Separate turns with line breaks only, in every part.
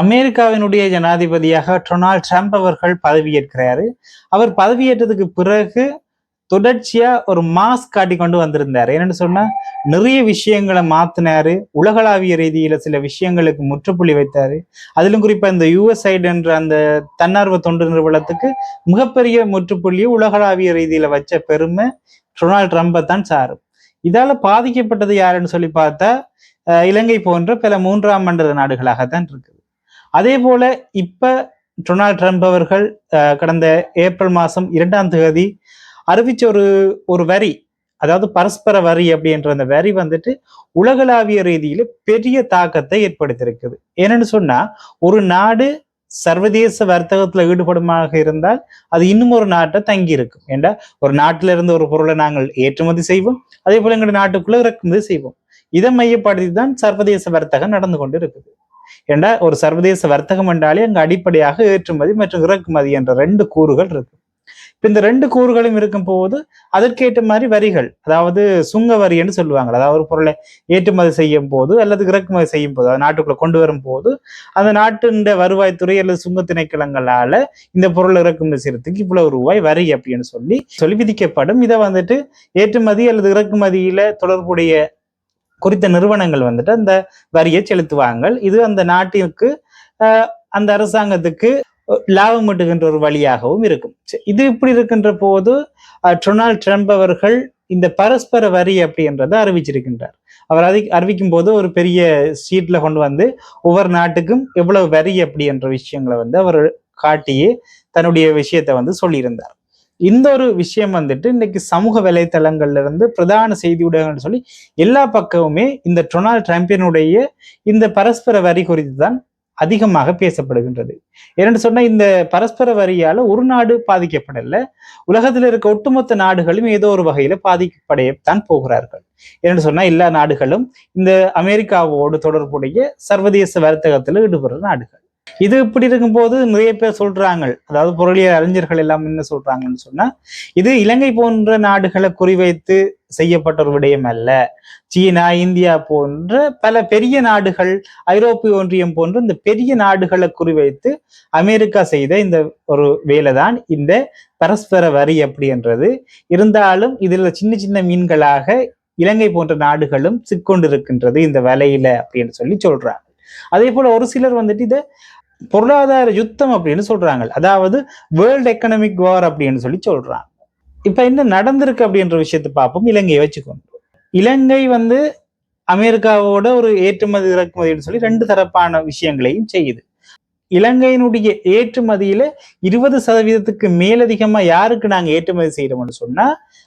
அமெரிக்காவினுடைய ஜனாதிபதியாக Donald Trump அவர்கள் பதவியேற்கிறாரு. அவர் பதவியேற்றதுக்கு பிறகு தொடர்ச்சியா ஒரு மாஸ்க் காட்டி கொண்டு வந்திருந்தார். என்னன்னு சொன்னா நிறைய விஷயங்களை மாத்தினாரு. உலகளாவிய ரீதியில சில விஷயங்களுக்கு முற்றுப்புள்ளி வைத்தாரு. அதிலும் குறிப்பா இந்த யூஎஸ்ஐடு என்ற அந்த தன்னார்வ தொண்டு நிறுவனத்துக்கு மிகப்பெரிய முற்றுப்புள்ளியை உலகளாவிய ரீதியில வச்ச பெருமை டொனால்ட் ட்ரம்பை தான் சாரும். இதால பாதிக்கப்பட்டது யாருன்னு சொல்லி பார்த்தா இலங்கை போன்ற பல மூன்றாம் மண்டல நாடுகளாகத்தான் இருக்குது. அதே போல இப்ப டொனால்ட் ட்ரம்ப் அவர்கள் கடந்த ஏப்ரல் மாதம் இரண்டாம் தேதி அறிவிச்ச ஒரு ஒரு வரி அதாவது பரஸ்பர வரி அப்படின்ற அந்த வரி வந்துட்டு உலகளாவிய ரீதியில பெரிய தாக்கத்தை ஏற்படுத்தியிருக்குது. என்னன்னு சொன்னா ஒரு நாடு சர்வதேச வர்த்தகத்துல ஈடுபடுமாக இருந்தால் அது இன்னும் ஒரு நாட்டை தங்கி இருக்கும் ஏண்டா? ஒரு நாட்டில இருந்து ஒரு பொருளை நாங்கள் ஏற்றுமதி செய்வோம் அதே போல எங்களுடைய நாட்டுக்குள்ள இறக்குமதி செய்வோம். இதை மையப்படுத்தி தான் சர்வதேச வர்த்தகம் நடந்து கொண்டு இருக்குது ஏண்டா ஒரு சர்வதேச வர்த்தகம் என்றாலே அங்கு அடிப்படையாக ஏற்றுமதி மற்றும் இறக்குமதி என்ற ரெண்டு கூறுகள் இருக்கு. இப்போ இந்த ரெண்டு கூறுகளும் இருக்கும் போது அதற்கேற்ற மாதிரி வரிகள் அதாவது சுங்க வரி என்று சொல்லுவாங்க அதாவது ஒரு பொருளை ஏற்றுமதி செய்யும் போது அல்லது இறக்குமதி செய்யும் போது நாட்டுக்குள்ள கொண்டு வரும் போது அந்த நாட்டின் வருவாய்த்துறை அல்லது சுங்க திணைக்களங்களால இந்த பொருள் இறக்குமதி செய்யறதுக்கு இவ்வளவு ரூபாய் வரி அப்படின்னு சொல்லி சொல்லி விதிக்கப்படும். இதை வந்துட்டு ஏற்றுமதி அல்லது இறக்குமதியில தொடர்புடைய குறித்த நிறுவனங்கள் வந்துட்டு அந்த வரியை செலுத்துவாங்க இது அந்த நாட்டிற்கு அந்த அரசாங்கத்துக்கு லாபம் ஈட்டுகின்ற ஒரு வழியாகவும் இருக்கும். இது இப்படி இருக்கின்ற போது டொனால்ட் ட்ரம்ப் அவர்கள் இந்த பரஸ்பர வரி அப்படின்றத அறிவிச்சிருக்கின்றார். அவர் அறி அறிவிக்கும் போது ஒரு பெரிய சீட்ல கொண்டு வந்து ஒவ்வொரு நாட்டுக்கும் எவ்வளவு வரி அப்படி என்ற விஷயங்களை வந்து அவர் காட்டியே தன்னுடைய விஷயத்தை வந்து சொல்லியிருந்தார். இந்த ஒரு விஷயம் வந்துட்டு இன்னைக்கு சமூக வலைத்தளங்கள்ல இருந்து பிரதான செய்தி ஊடகங்கள் சொல்லி எல்லா பக்கமுமே இந்த டொனால்ட் ட்ரம்பினுடைய இந்த பரஸ்பர வரி குறித்து தான் அதிகமாக பேசப்படுகின்றது. ஏன்னு சொன்னா இந்த பரஸ்பர வரியால ஒரு நாடு பாதிக்கப்படல உலகத்தில் இருக்க ஒட்டுமொத்த நாடுகளும் ஏதோ ஒரு வகையில பாதிக்கப்படையத்தான் போகிறார்கள். ஏன்னு சொன்னா எல்லா நாடுகளும் இந்த அமெரிக்காவோடு தொடர்புடைய சர்வதேச வர்த்தகத்தில் ஈடுபடுற நாடுகள். இது இப்படி இருக்கும்போது நிறைய பேர் சொல்றாங்க. அதாவது பொருளியல் அறிஞர்கள் எல்லாம் என்ன சொல்றாங்கன்னு சொன்னா இது இலங்கை போன்ற நாடுகளை குறிவைத்து செய்யப்பட்ட ஒரு விடயம் அல்ல. சீனா இந்தியா போன்ற பல பெரிய நாடுகள் ஐரோப்பிய ஒன்றியம் போன்ற இந்த பெரிய நாடுகளை குறிவைத்து அமெரிக்கா செய்த இந்த ஒரு வேலை தான் இந்த பரஸ்பர வரி அப்படின்றது இருந்தாலும் இதுல சின்ன சின்ன மீன்களாக இலங்கை போன்ற நாடுகளும் சிக்கொண்டிருக்கின்றது இந்த வலையில அப்படின்னு சொல்லி சொல்றாங்க. அதே போல ஒரு சிலர் வந்துட்டு இதை பொருளாதார யுத்தம் அப்படின்னு சொல்றாங்க. அதாவது வேர்ல்ட் எக்கனாமிக் வார் அப்படின்னு சொல்லி சொல்றாங்க. இப்ப என்ன நடந்திருக்கு அப்படின்ற விஷயத்தை பார்ப்போம். இலங்கையை வச்சுக்கொண்டு இலங்கை வந்து அமெரிக்காவோட ஒரு ஏற்றுமதி இறக்குமதின்னு சொல்லி ரெண்டு தரப்பான விஷயங்களையும் செய்யுது. இலங்கையினுடைய ஏற்றுமதியில இருபது சதவீதத்துக்கு மேலதிகமா யாருக்கு நாங்க ஏற்றுமதி செய்யறோம்னு சொன்னா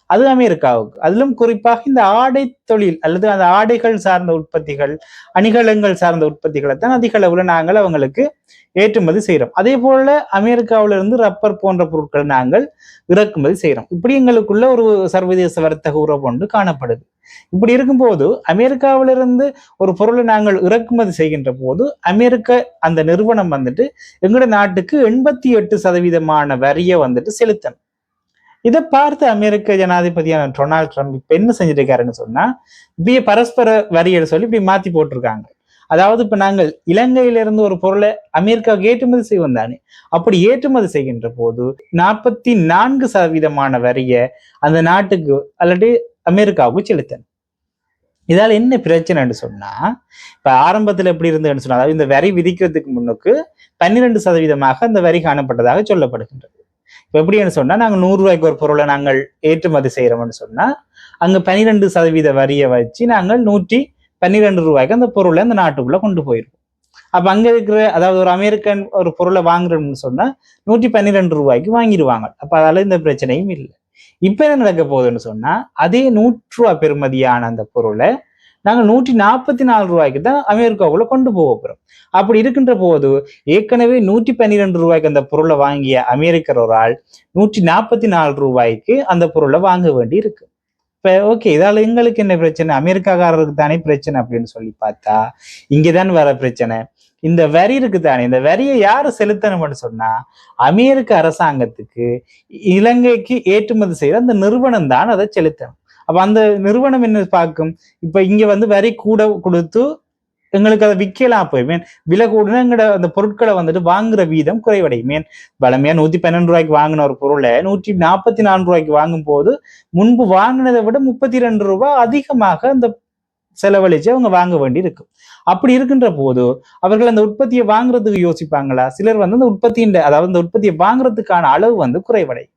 அது அமெரிக்காவுக்கு. அதிலும் குறிப்பாக இந்த ஆடை தொழில் அல்லது அந்த ஆடைகள் சார்ந்த உற்பத்திகள் அணிகலங்கள் சார்ந்த உற்பத்திகளை தான் அதிக அளவுல நாங்கள் அவங்களுக்கு ஏற்றுமதி செய்கிறோம் அதே போல அமெரிக்காவில இருந்து ரப்பர் போன்ற பொருட்கள் நாங்கள் இறக்குமதி செய்கிறோம் இப்படி எங்களுக்குள்ள ஒரு சர்வதேச வர்த்தக உறவு ஒன்று காணப்படுது. இப்படி இருக்கும்போது அமெரிக்காவிலிருந்து ஒரு பொருளை நாங்கள் இறக்குமதி செய்கின்ற போது அமெரிக்க அந்த நிறுவனம் வந்துட்டு எங்களோட நாட்டுக்கு எண்பத்தி எட்டு சதவீதமான வரியை வந்துட்டு செலுத்தணும். இதை பார்த்து அமெரிக்க ஜனாதிபதியான டொனால்ட் ட்ரம்ப் இப்போ என்ன செஞ்சிருக்காருன்னு சொன்னா இப்படியே பரஸ்பர வரியை சொல்லி இப்படி மாத்தி போட்டிருக்காங்க. அதாவது இப்ப நாங்கள் இலங்கையிலிருந்து ஒரு பொருளை அமெரிக்காவுக்கு ஏற்றுமதி செய்வோம் தானே. அப்படி ஏற்றுமதி செய்கின்ற போது நாற்பத்தி நான்கு சதவீதமான வரியை அந்த நாட்டுக்கு அல்லது அமெரிக்காவுக்கு செலுத்தணும். இதால என்ன பிரச்சனைன்னு சொன்னா இப்ப ஆரம்பத்துல எப்படி இருந்ததுன்னு சொன்னா அதாவது இந்த வரி விதிக்கிறதுக்கு முன்னுக்கு பன்னிரெண்டு சதவீதமாக அந்த வரி காணப்பட்டதாக சொல்லப்படுகின்றது. இப்போ எப்படின்னு சொன்னா நாங்க நூறுரூவாய்க்கு ஒரு பொருளை நாங்கள் ஏற்றுமதி செய்யறோம்னு சொன்னா அங்க பன்னிரெண்டு சதவீத வரியை வச்சு நாங்கள் நூற்றி பன்னிரெண்டு ரூபாய்க்கு அந்த பொருளை அந்த நாட்டுக்குள்ள கொண்டு போயிருவோம். அப்ப அங்க இருக்கிற அதாவது ஒரு அமெரிக்கன் ஒரு பொருளை வாங்குறோம்னு சொன்னா நூற்றி பன்னிரெண்டு ரூபாய்க்கு வாங்கிடுவாங்க. அப்ப அதால இந்த பிரச்சனையும் இல்லை. இப்ப என்ன நடக்க போகுதுன்னு சொன்னா அதே நூற்றுரூவா பெறுமதியான அந்த பொருளை நாங்கள் நூற்றி நாற்பத்தி நாலு ரூபாய்க்கு தான் அமெரிக்காவுக்குள்ள கொண்டு போக போறோம். அப்படி இருக்கின்ற போது ஏற்கனவே நூற்றி பன்னிரெண்டு ரூபாய்க்கு அந்த பொருளை வாங்கிய அமெரிக்கர் ஒரு ஆள் நூற்றி நாற்பத்தி நாலு ரூபாய்க்கு அந்த பொருளை வாங்க வேண்டி இருக்கு. இப்போ ஓகே இதால எங்களுக்கு என்ன பிரச்சனை? அமெரிக்காக்காரருக்கு தானே பிரச்சனை அப்படின்னு சொல்லி பார்த்தா இங்கதான் வர பிரச்சனை. இந்த வரி இருக்கு தானே இந்த வரியை யாரு செலுத்தணும்னு சொன்னா அமெரிக்க அரசாங்கத்துக்கு இலங்கைக்கு ஏற்றுமதி செய்யற அந்த நிறுவனம் தான் அதை செலுத்தணும். அப்ப அந்த நிறுவனம் என்ன பார்க்கும்? இப்ப இங்க வந்து வரி கூட கொடுத்து எங்களுக்கு அதை விற்கலாம் போய் மீன் விலை கூடனா எங்களோட அந்த பொருட்களை வந்துட்டு வாங்குற வீதம் குறைவடையும். மீன் வளமையா நூத்தி பன்னெண்டு ரூபாய்க்கு வாங்கின ஒரு பொருளை நூற்றி நாற்பத்தி நாலு ரூபாய்க்கு வாங்கும் போது முன்பு வாங்கினதை விட முப்பத்தி ரெண்டு ரூபாய் அதிகமாக அந்த செலவழிச்சு அவங்க வாங்க வேண்டி இருக்கும் அப்படி இருக்கின்ற போது அவர்கள் அந்த உற்பத்தியை வாங்குறதுக்கு யோசிப்பாங்களா? சிலர் வந்து அந்த உற்பத்தியின் அதாவது அந்த உற்பத்தியை வாங்குறதுக்கான அளவு வந்து குறைவடையும்.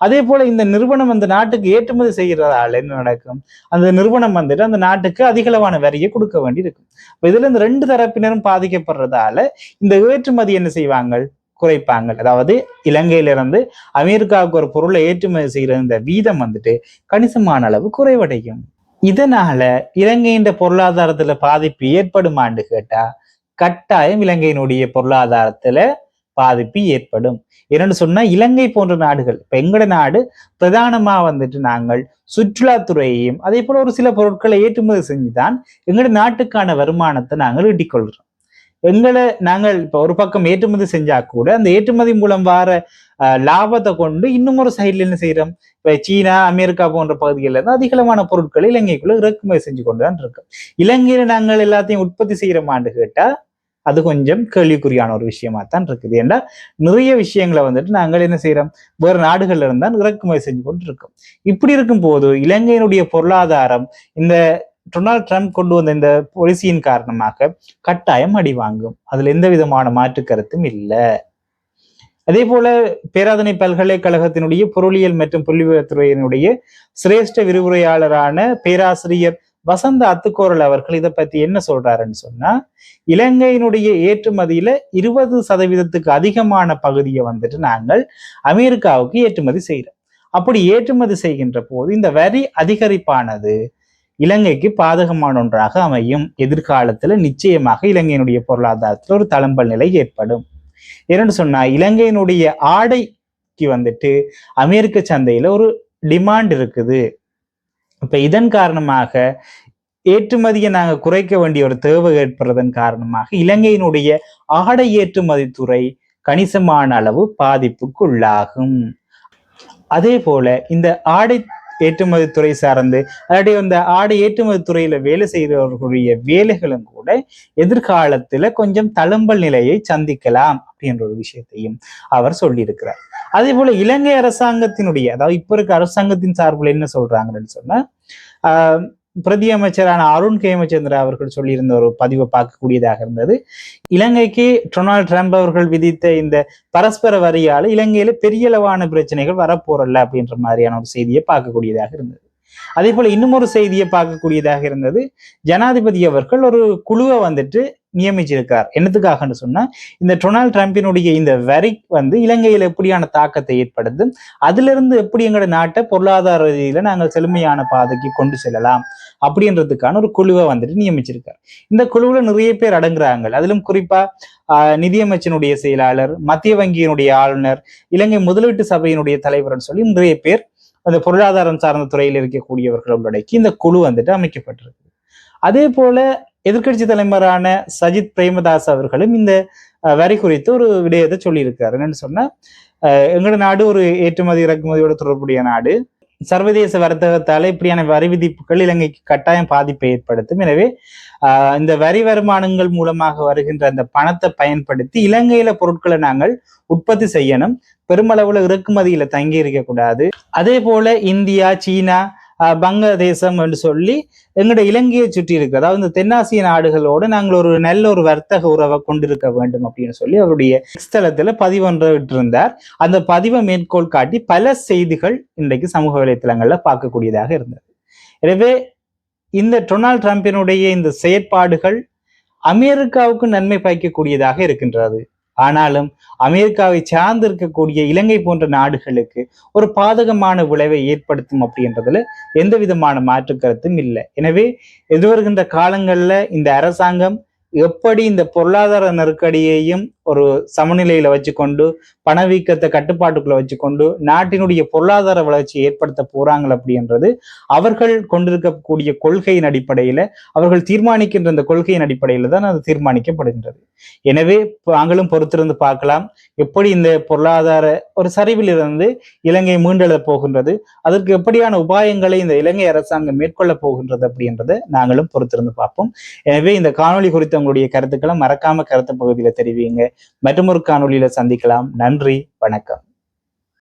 அதே போல இந்த நிறுவனம் அந்த நாட்டுக்கு ஏற்றுமதி செய்கிறதால என்ன நடக்கும்? அந்த நிறுவனம் வந்துட்டு அந்த நாட்டுக்கு அதிகளவான வரியை கொடுக்க வேண்டி இருக்கும் இப்போ இதுல இந்த ரெண்டு தரப்பினரும் பாதிக்கப்படுறதால இந்த ஏற்றுமதி என்ன செய்வாங்க? குறைப்பாங்க. அதாவது இலங்கையிலிருந்து அமெரிக்காவுக்கு ஒரு பொருளை ஏற்றுமதி செய்கிற இந்த வீதம் வந்துட்டு கணிசமான அளவு குறைவடையும். இதனால இலங்கையின் பொருளாதாரத்துல பாதிப்பு ஏற்படுமான்னு கேட்டா கட்டாயம் இலங்கையினுடைய பொருளாதாரத்துல பாதிப்பு ஏற்படும். என்னன்னு சொன்னா இலங்கை போன்ற நாடுகள் இப்ப எங்கட நாடு பிரதானமா வந்துட்டு நாங்கள் சுற்றுலாத்துறையையும் அதே போல ஒரு சில பொருட்களை ஏற்றுமதி செஞ்சுதான் எங்கட நாட்டுக்கான வருமானத்தை நாங்கள் ஈட்டிக்கொள்கிறோம் எங்களை நாங்கள் இப்ப ஒரு பக்கம் ஏற்றுமதி செஞ்சா கூட அந்த ஏற்றுமதி மூலம் வர லாபத்தை கொண்டு இன்னும் ஒரு சைட்ல என்ன செய்யறோம்? இப்ப சீனா அமெரிக்கா போன்ற பகுதிகளில் இருந்து அதிகமான பொருட்களை இலங்கைக்குள்ள இறக்குமதி செஞ்சு கொண்டு தான் இருக்கோம். இலங்கையில நாங்கள் எல்லாத்தையும் உற்பத்தி செய்யிறோம் ஆண்டு கேட்டால் அது கொஞ்சம் கேள்விக்குறியான ஒரு விஷயமா தான் இருக்குது. ஏன்னா நிறைய விஷயங்களை வந்துட்டு நாங்கள் என்ன செய்யறோம் வேறு நாடுகள்ல இருந்தால் இறக்குமதி செஞ்சு கொண்டு இருக்கோம் இப்படி இருக்கும் போது இலங்கையினுடைய பொருளாதாரம் இந்த டொனால்ட் ட்ரம்ப் கொண்டு வந்த இந்த பொலிசியின் காரணமாக கட்டாயம் அடி வாங்கும். அதுல எந்த விதமான மாற்று கருத்தும் இல்லை. அதே போல பேராதனை பல்கலைக்கழகத்தினுடைய பொருளியல் மற்றும் புள்ளிவிவரத்துறையினுடைய சிரேஷ்ட விரிவுரையாளரான பேராசிரியர் வசந்த அத்துக்கோரல் அவர்கள் இதை பத்தி என்ன சொல்றாருன்னு சொன்னா இலங்கையினுடைய ஏற்றுமதியில இருபது சதவீதத்துக்கு அதிகமான பகுதியை வந்துட்டு நாங்கள் அமெரிக்காவுக்கு ஏற்றுமதி செய்கிறோம் அப்படி ஏற்றுமதி செய்கின்ற போது இந்த வரி அதிகரிப்பானது இலங்கைக்கு பாதகமான ஒன்றாக அமையும். எதிர்காலத்துல நிச்சயமாக இலங்கையினுடைய பொருளாதாரத்தில் ஒரு தளம்பல் நிலை ஏற்படும். என்னன்னு சொன்னா இலங்கையினுடைய ஆடைக்கு வந்துட்டு அமெரிக்க சந்தையில ஒரு டிமாண்ட் இருக்குது. இப்ப இதன் காரணமாக ஏற்றுமதியை நாங்க குறைக்க வேண்டிய ஒரு தேவை ஏற்படுறதன் காரணமாக இலங்கையினுடைய ஆடை ஏற்றுமதி துறை கணிசமான அளவு பாதிப்புக்குள்ளாகும். அதே போல இந்த ஆடை ஏற்றுமதி துறை சார்ந்து அல்லாட்டி அந்த ஆடை ஏற்றுமதி துறையில வேலை செய்கிறவர்களுடைய வேலைகளும் கூட எதிர்காலத்துல கொஞ்சம் தழும்பல் நிலையை சந்திக்கலாம் அப்படின்ற ஒரு விஷயத்தையும் அவர் சொல்லியிருக்கிறார். அதே போல இலங்கை அரசாங்கத்தினுடைய அதாவது இப்ப இருக்க அரசாங்கத்தின் சார்பில் என்ன சொல்றாங்கன்னு சொன்னா ஆஹ் பிரதி அமைச்சரான அருண் கேமச்சந்திரா அவர்கள் சொல்லியிருந்த ஒரு பதிவை பார்க்கக்கூடியதாக இருந்தது. இலங்கைக்கு டொனால்ட் ட்ரம்ப் அவர்கள் விதித்த இந்த பரஸ்பர வரியால இலங்கையில பெரிய அளவான பிரச்சனைகள் வரப்போறல அப்படின்ற மாதிரியான ஒரு செய்தியை பார்க்கக்கூடியதாக இருந்தது. அதே போல இன்னும் ஒரு செய்தியை பார்க்கக்கூடியதாக இருந்தது. ஜனாதிபதி அவர்கள் ஒரு குழுவை வந்துட்டு நியமிச்சிருக்கார். என்னத்துக்காகன்னு சொன்னா இந்த டொனால்ட் ட்ரம்பினுடைய இந்த வரி வந்து இலங்கையில எப்படியான தாக்கத்தை ஏற்படுத்தும் அதுல இருந்து எப்படி எங்களோட நாட்டை பொருளாதார ரீதியில நாங்கள் செழுமையான பாதைக்கு கொண்டு செல்லலாம் அப்படின்றதுக்கான ஒரு குழுவை வந்துட்டு நியமிச்சிருக்கார். இந்த குழுவுல நிறைய பேர் அடங்குறாங்க. அதிலும் குறிப்பா ஆஹ், நிதியமைச்சனுடைய செயலாளர் மத்திய வங்கியினுடைய ஆளுநர் இலங்கை முதலீட்டு சபையினுடைய தலைவர்னு சொல்லி நிறைய பேர் அந்த பொருளாதாரம் சார்ந்த துறையில் இருக்கக்கூடியவர்கள் உள்ளடக்கி இந்த குழு வந்துட்டு அமைக்கப்பட்டிருக்கு. அதே போல எதிர்க்கட்சி தலைவரான சஜித் பிரேமதாஸ் அவர்களும் இந்த வரி குறித்து ஒரு விடயத்தை சொல்லியிருக்காரு. என்னன்னு சொன்னா எங்களோட நாடு ஒரு ஏற்றுமதி இறக்குமதியோட தொடர்புடைய நாடு. சர்வதேச வர்த்தகத்தால் இப்படியான வரி விதிப்புகள் இலங்கைக்கு கட்டாயம் பாதிப்பை ஏற்படுத்தும். எனவே ஆஹ், இந்த வரி வருமானங்கள் மூலமாக வருகின்ற அந்த பணத்தை பயன்படுத்தி இலங்கையில பொருட்களை நாங்கள் உற்பத்தி செய்யணும். பெருமளவுல இறக்குமதியில தங்கி இருக்க கூடாது. அதே போல இந்தியா சீனா ஆஹ், பங்களாதேசம் என்று சொல்லி எங்களுடைய இலங்கையை சுற்றி இருக்கு. அதாவது இந்த தென்னாசிய நாடுகளோடு நாங்கள் ஒரு நல்ல ஒரு வர்த்தக உறவை கொண்டிருக்க வேண்டும் அப்படின்னு சொல்லி அவருடைய ஸ்தலத்துல பதிவொன்றை விட்டிருந்தார். அந்த பதிவை மேற்கோள் காட்டி பல செய்திகள் இன்றைக்கு சமூக வலைத்தளங்கள்ல பார்க்கக்கூடியதாக இருந்தது. எனவே இந்த டொனால்ட் ட்ரம்பினுடைய இந்த செயற்பாடுகள் அமெரிக்காவுக்கு நன்மை பயக்கக்கூடியதாக இருக்கின்றது. ஆனாலும் அமெரிக்காவை சார்ந்து இருக்கக்கூடிய இலங்கை போன்ற நாடுகளுக்கு ஒரு பாதகமான விளைவை ஏற்படுத்தும் அப்படின்றதுல எந்த விதமான மாற்று கருத்தும் இல்லை. எனவே எதிர்வருகின்ற காலங்களில் இந்த அரசாங்கம் எப்படி இந்த பொருளாதார நெருக்கடியையும் ஒரு சமநிலையில வச்சுக்கொண்டு பணவீக்கத்தை கட்டுப்பாட்டுக்குள்ள வச்சுக்கொண்டு நாட்டினுடைய பொருளாதார வளர்ச்சியை ஏற்படுத்த போறாங்க அப்படின்றது அவர்கள் கொண்டிருக்கக்கூடிய கொள்கையின் அடிப்படையில அவர்கள் தீர்மானிக்கின்ற இந்த கொள்கையின் அடிப்படையில தான் அது தீர்மானிக்கப்படுகின்றது. எனவே நாங்களும் பொறுத்திருந்து பார்க்கலாம். எப்படி இந்த பொருளாதார ஒரு சரிவிலிருந்து இலங்கை மீண்டெழ போகின்றது அதற்கு எப்படியான உபாயங்களை இந்த இலங்கை அரசாங்கம் மேற்கொள்ள போகின்றது அப்படின்றத நாங்களும் பொறுத்திருந்து பார்ப்போம். எனவே இந்த காணொளி குறித்த உங்களுடைய கருத்துக்களை மறக்காம கருத்து பகுதியில் தெரிவிங்க. மற்றும் ஒரு காணொலியில சந்திக்கலாம். நன்றி வணக்கம்.